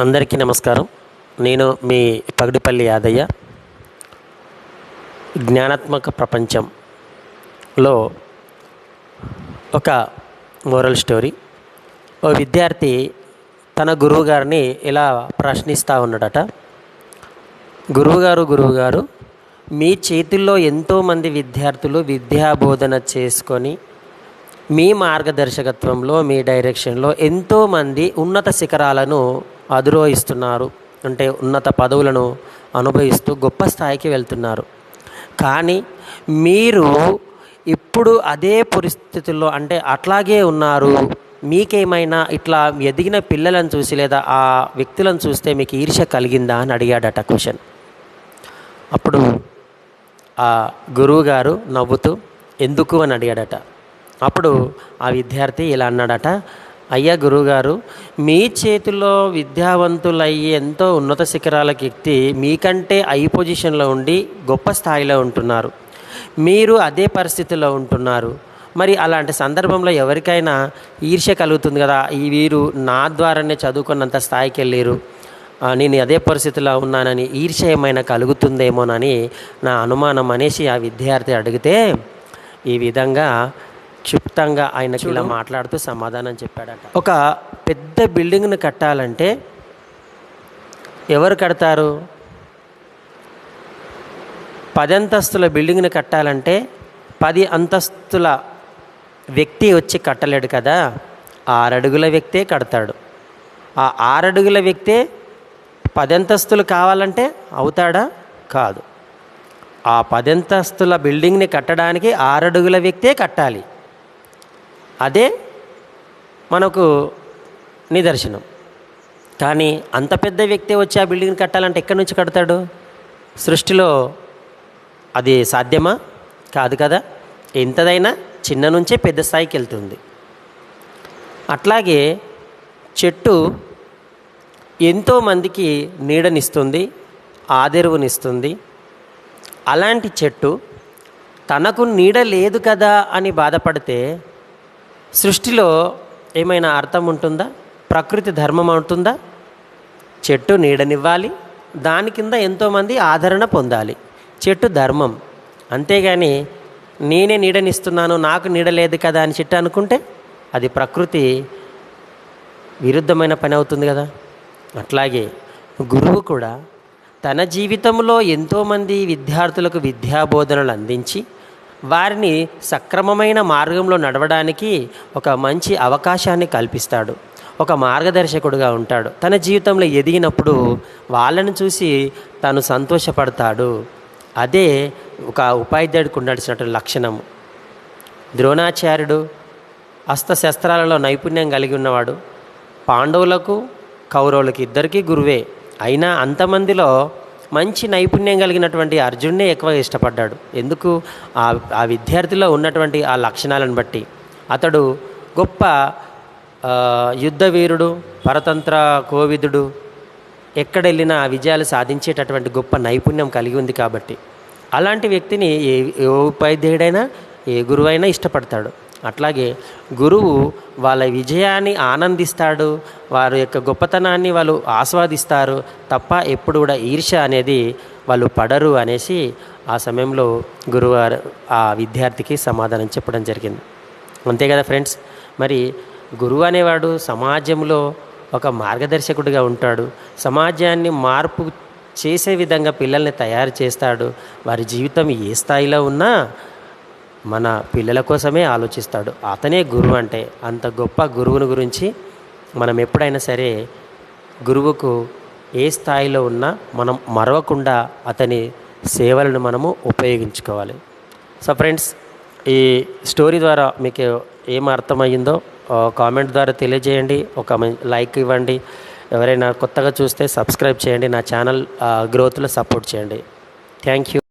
అందరికీ నమస్కారం. నేను మీ పగడిపల్లి యాదయ్య. జ్ఞానాత్మక ప్రపంచంలో ఒక మోరల్ స్టోరీ ఓ విద్యార్థి తన గురువుగారిని ఇలా ప్రశ్నిస్తూ ఉన్నాడట. గురువుగారు గురువుగారు మీ చేతుల్లో ఎంతోమంది విద్యార్థులు విద్యాబోధన చేసుకొని మీ మార్గదర్శకత్వంలో మీ డైరెక్షన్లో ఎంతోమంది ఉన్నత శిఖరాలను అధిరోహిస్తున్నారు. అంటే ఉన్నత పదవులను అనుభవిస్తూ గొప్ప స్థాయికి వెళ్తున్నారు. కానీ మీరు ఇప్పుడు అదే పరిస్థితుల్లో అంటే అట్లాగే ఉన్నారు. మీకేమైనా ఇట్లా ఎదిగిన పిల్లలను చూసి లేదా ఆ వ్యక్తులను చూస్తే మీకు ఈర్ష కలిగిందా అని అడిగాడట క్వశ్చన్. అప్పుడు ఆ గురువుగారు నవ్వుతూ ఎందుకు? అని అడిగాడట. అప్పుడు ఆ విద్యార్థి ఇలా అన్నాడట అయ్యా గురువుగారు మీ చేతిలో విద్యావంతులయ్యి ఎంతో ఉన్నత శిఖరాలకు ఎక్కి మీకంటే ఐ పొజిషన్లో ఉండి గొప్ప స్థాయిలో ఉంటున్నారు. మీరు అదే పరిస్థితిలో ఉంటున్నారు. మరి అలాంటి సందర్భంలో ఎవరికైనా ఈర్ష్య కలుగుతుంది కదా? ఈ వీరు నా ద్వారానే చదువుకున్నంత స్థాయికి వెళ్ళారు. నేను అదే పరిస్థితిలో ఉన్నానని ఈర్ష్య ఏమైనా కలుగుతుందేమోనని నా అనుమానం అనేసి ఆ విద్యార్థి అడిగితే ఈ విధంగా క్షిప్తంగా ఆయనకి ఇలా మాట్లాడుతూ సమాధానం చెప్పాడట. ఒక పెద్ద బిల్డింగ్ను కట్టాలంటే ఎవరు కడతారు? పది అంతస్తుల బిల్డింగ్ని కట్టాలంటే పది అంతస్తుల వ్యక్తి వచ్చి కట్టలేడు కదా? ఆరడుగుల వ్యక్తే కడతాడు. ఆ ఆరడుగుల వ్యక్తే పది అంతస్తులు కావాలంటే అవుతాడా? కాదు. ఆ పదంతస్తుల బిల్డింగ్ని కట్టడానికి ఆరడుగుల వ్యక్తే కట్టాలి. అదే మనకు నిదర్శనం. కానీ అంత పెద్ద వ్యక్తి వచ్చి ఆ బిల్డింగ్ని కట్టాలంటే ఎక్కడి నుంచి కడతాడు? సృష్టిలో అది సాధ్యమా? కాదు కదా? ఎంతదైనా చిన్న నుంచే పెద్ద స్థాయికి వెళ్తుంది. అట్లాగే చెట్టు ఎంతోమందికి నీడనిస్తుంది ఆదెరువునిస్తుంది. అలాంటి చెట్టు తనకు నీడ లేదు కదా అని బాధపడితే సృష్టిలో ఏమైనా అర్థం ఉంటుందా? ప్రకృతి ధర్మం ఉంటుందా? చెట్టు నీడనివ్వాలి. దాని కింద ఎంతోమంది ఆదరణ పొందాలి. చెట్టు ధర్మం. అంతేగాని నేనే నీడనిస్తున్నాను నాకు నీడ లేదు కదా అని చెట్టు అనుకుంటే అది ప్రకృతి విరుద్ధమైన పని అవుతుంది కదా. అట్లాగే గురువు కూడా తన జీవితంలో ఎంతోమంది విద్యార్థులకు విద్యాబోధనలు అందించి వారిని సక్రమమైన మార్గంలో నడవడానికి ఒక మంచి అవకాశాన్ని కల్పిస్తాడు. ఒక మార్గదర్శకుడుగా ఉంటాడు. తన జీవితంలో ఎదిగినప్పుడు వాళ్ళని చూసి తను సంతోషపడతాడు. అదే ఒక ఉపాధ్యాయుడికి ఉండాల్సినటువంటి లక్షణము ద్రోణాచార్యుడు అస్త్రశస్త్రాలలో నైపుణ్యం కలిగి ఉన్నవాడు. పాండవులకు కౌరవులకు ఇద్దరికీ గురువే. అయినా అంతమందిలో మంచి నైపుణ్యం కలిగినటువంటి అర్జున్నే ఎక్కువ ఇష్టపడ్డాడు. ఎందుకు? ఆ ఆ విద్యార్థిలో ఉన్నటువంటి ఆ లక్షణాలను బట్టి. అతడు గొప్ప యుద్ధవీరుడు పరతంత్ర కోవిదుడు. ఎక్కడెళ్ళినా విజయాలు సాధించేటటువంటి గొప్ప నైపుణ్యం కలిగి ఉంది కాబట్టి. అలాంటి వ్యక్తిని ఏ ఏ ఉపాధ్యాయుడైనా ఏ గురువైనా ఇష్టపడతాడు. అట్లాగే గురువు వాళ్ళ విజయాన్ని ఆనందిస్తాడు వారి యొక్క గొప్పతనాన్ని వాళ్ళు ఆస్వాదిస్తారు తప్ప ఎప్పుడు కూడా ఈర్ష్య అనేది వాళ్ళు పడరు అనేసి ఆ సమయంలో గురువు ఆ విద్యార్థికి సమాధానం చెప్పడం జరిగింది. అంతే కదా ఫ్రెండ్స్? మరి గురువు అనేవాడు సమాజంలో ఒక మార్గదర్శకుడిగా ఉంటాడు. సమాజాన్ని మార్పు చేసే విధంగా పిల్లల్ని తయారు చేస్తాడు. వారి జీవితం ఏ స్థాయిలో ఉన్నా మన పిల్లల కోసమే ఆలోచిస్తాడు. అతనే గురువు అంటే అంత గొప్ప గురువుని గురించి మనం ఎప్పుడైనా సరే గురువుకు ఏ స్థాయిలో ఉన్నా మనం మరవకుండా అతని సేవలను మనము ఉపయోగించుకోవాలి. సో ఫ్రెండ్స్ ఈ స్టోరీ ద్వారా మీకు ఏం అర్థమయ్యిందో కామెంట్ ద్వారా తెలియజేయండి. ఒక లైక్ ఇవ్వండి. ఎవరైనా కొత్తగా చూస్తే సబ్స్క్రైబ్ చేయండి. నా ఛానల్ గ్రోత్లో సపోర్ట్ చేయండి. Thank you.